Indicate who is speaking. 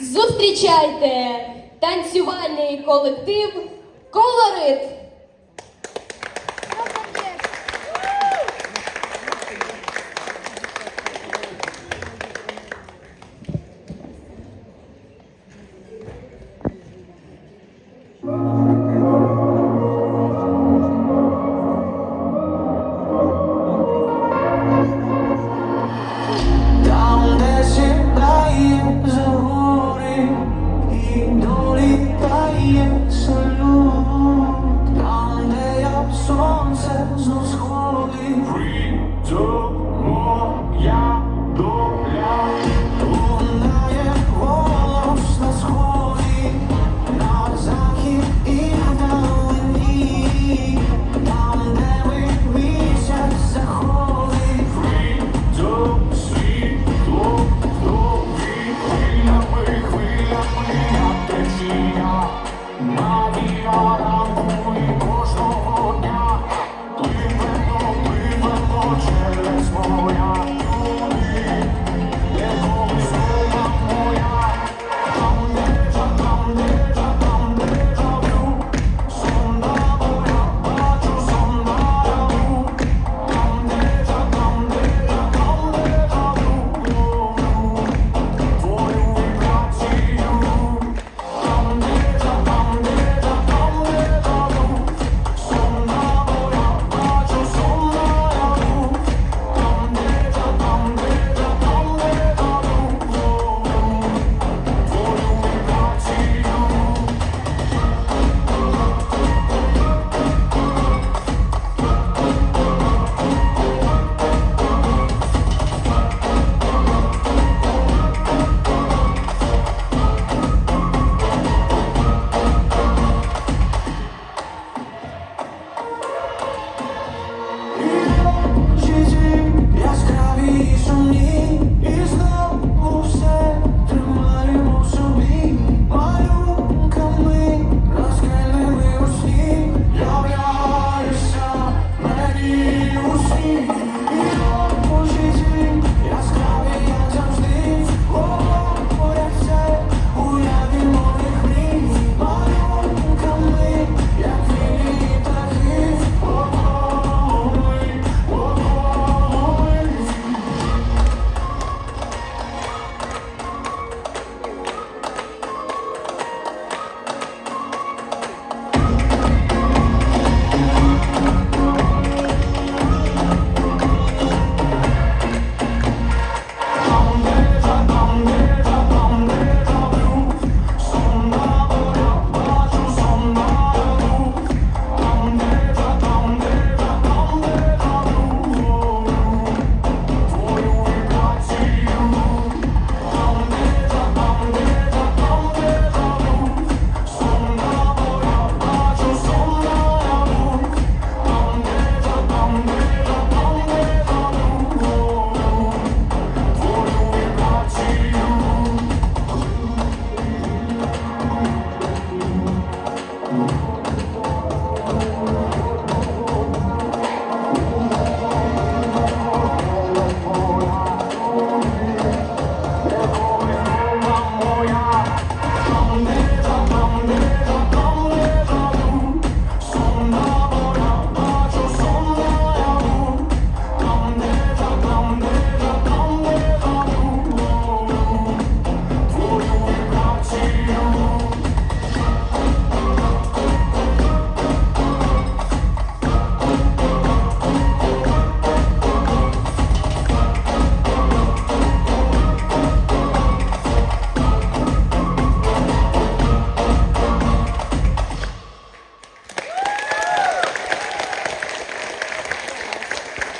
Speaker 1: Зустрічайте танцювальний колектив Колорит.